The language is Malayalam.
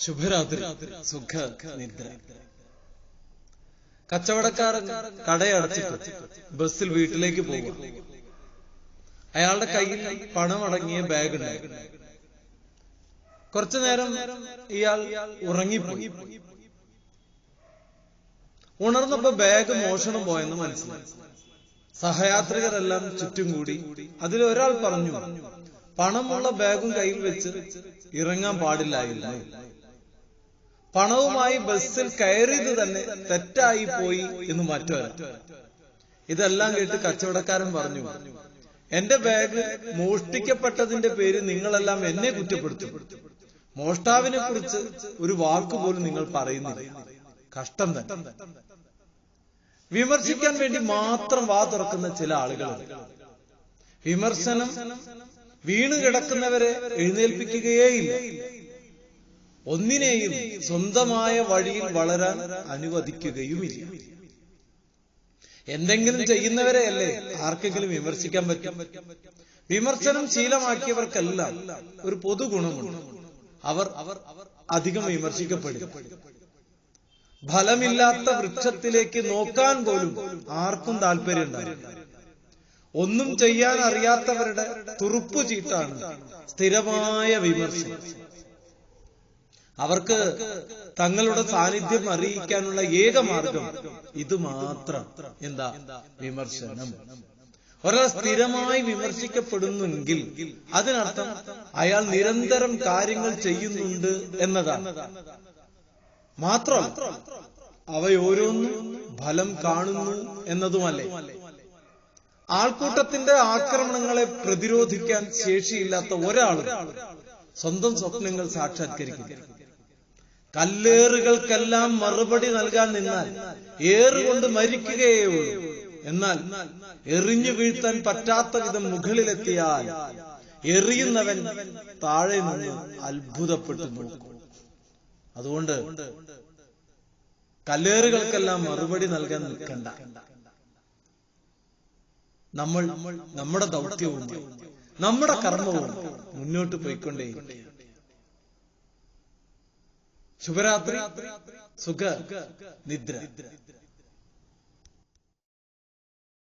ശുഭരാത്രി. സുഖ നിദ്ര. കച്ചവടക്കാരൻ കടയടച്ചിട്ട് ബസ്സിൽ വീട്ടിലേക്ക് പോകും അയാളുടെ കയ്യിൽ പണമടങ്ങിയ ബാഗ് കുറച്ചു നേരം ഇയാൾ ഉറങ്ങിപ്പോയി. ഉണർന്നപ്പോ ബാഗ് മോഷണം പോയെന്ന് മനസ്സിലായി. സഹയാത്രികരെല്ലാം ചുറ്റും കൂടി അതിലൊരാൾ പറഞ്ഞു പണമുള്ള ബാഗും കയ്യിൽ വെച്ച് ഇറങ്ങാൻ പാടില്ലായിരുന്നു. പണവുമായി ബസ്സിൽ കയറിയത് തന്നെ തെറ്റായി പോയി എന്ന് മറ്റൊരാൾ ഇതെല്ലാം കേട്ട് കച്ചവടക്കാരൻ പറഞ്ഞു എന്റെ ബാഗ് മോഷ്ടിക്കപ്പെട്ടതിന്റെ പേര് നിങ്ങളെല്ലാം എന്നെ കുറ്റപ്പെടുത്തും. മോഷ്ടാവിനെ കുറിച്ച് ഒരു വാക്ക് പോലും നിങ്ങൾ പറയുന്നില്ല. കഷ്ടം തന്നെ. വിമർശിക്കാൻ വേണ്ടി മാത്രം വാ തുറക്കുന്ന ചില ആളുകളുണ്ട് വിമർശനം വീണു കിടക്കുന്നവരെ എഴുന്നേൽപ്പിക്കുകയേയില്ല. ഒന്നിനെയും സ്വന്തമായ വഴിയിൽ വളരാൻ അനുവദിക്കുകയുമില്ല. എന്തെങ്കിലും ചെയ്യുന്നവരെയല്ലേ ആർക്കെങ്കിലും വിമർശിക്കാൻ പറ്റും? വിമർശനം ശീലമാക്കിയവർക്കല്ല ഒരു പൊതു ഗുണമുണ്ട് അവർ അവർ അധികം വിമർശിക്കപ്പെടും. ഫലമില്ലാത്ത വൃക്ഷത്തിലേക്ക് നോക്കാൻ പോലും ആർക്കും താല്പര്യം ഒന്നും ചെയ്യാൻ അറിയാത്തവരുടെ തുറുപ്പു ചീട്ടാണ് സ്ഥിരമായ വിമർശനം. അവർക്ക് തങ്ങളുടെ സാന്നിധ്യം അറിയിക്കാനുള്ള ഏക മാർഗം ഇത് മാത്രം. എന്താ? വിമർശനം. ഒരാൾ സ്ഥിരമായി വിമർശിക്കപ്പെടുന്നെങ്കിൽ അതിനർത്ഥം അയാൾ നിരന്തരം കാര്യങ്ങൾ ചെയ്യുന്നുണ്ട് എന്നതാണ്. മാത്രം അവയോരോന്നും ഫലം കാണുന്നു എന്നതുമല്ലേ? ആൾക്കൂട്ടത്തിന്റെ ആക്രമണങ്ങളെ പ്രതിരോധിക്കാൻ ശേഷിയില്ലാത്ത ഒരാൾ സ്വന്തം സ്വപ്നങ്ങൾ സാക്ഷാത്കരിക്കും കല്ലേറുകൾക്കെല്ലാം മറുപടി നൽകാൻ നിന്നാൽ ഏറുകൊണ്ട് മരിക്കുകയേ ഉള്ളൂ. എന്നാൽ എറിഞ്ഞു വീഴ്ത്താൻ പറ്റാത്ത വിധം മുകളിലെത്തിയാൽ എറിയുന്നവൻ താഴെ നിന്ന് അത്ഭുതപ്പെട്ടു നോക്കും അതുകൊണ്ട് കല്ലേറുകൾക്കെല്ലാം മറുപടി നൽകാൻ നിൽക്കണ്ട. നമ്മൾ നമ്മുടെ ദൗത്യവും നമ്മുടെ കർമ്മവും മുന്നോട്ട് പോയിക്കൊണ്ടേ ശുഭരാത്രി സുഖ നിദ്ര